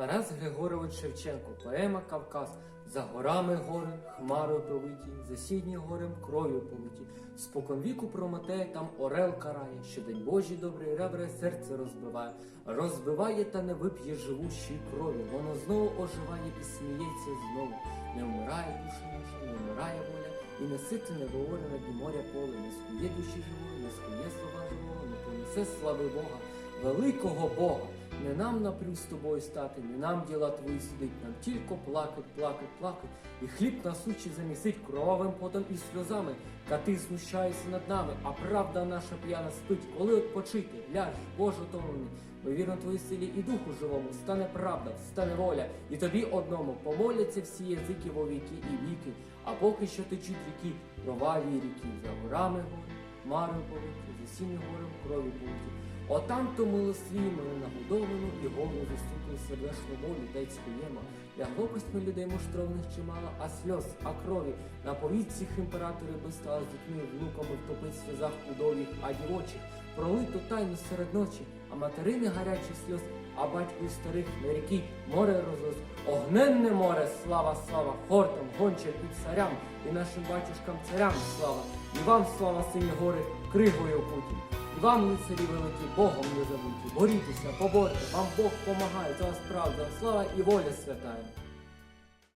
Тарас Григорович Шевченко, поема Кавказ. За горами гори, хмарою повиті, за сідні горем кров'ю повиті. Спокон віку там орел карає, що день Божий добрий ребре серце розбиває. Розбиває та не вип'є живущої крові. Воно знову оживає і сміється знову. Не вмирає душа наша, не вмирає воля, і не сите не говоре на дні моря поле, не скує душі живої, не скує слова живого, не понесе слави Бога, великого Бога. Не нам напрю з тобою стати, не нам діла твої судить, нам тільки плакать, плакать, плакать, і хліб насучий замісить кровавим потом і сльозами, та ти знущаєшся над нами, а правда наша п'яна спить, коли odpoчити, ляж, Боже томлений, бо вірно твоїй силі і духу живому, стане правда, стане воля, і тобі одному помоляться всі язики во віки і віки, а поки що течуть ріки, кроваві ріки, за горами гори, хмарою повиті, за сінню горем крові повиті. Отам то милостві мене нагодовану і голову застукали сердешну волю та й споєма. Лягло костьми людей муштровних чимало, а сльоз, а крові. На повітцях імператори би стали з дітьми, внуками втопить в сльозах удовіх, а дівочих. Пролито тайну серед ночі, а материни гарячих сльоз, а батьку старих на ріки море розлилось. Огненне море, слава, слава, хортам, гончар і царям, і нашим батюшкам царям слава, і вам слава, сині гори, кригою путім. Вам, лицарі великі, Богом не забуті. Борітеся, поборте, вам Бог помагає, за вас правда, слава і воля святая.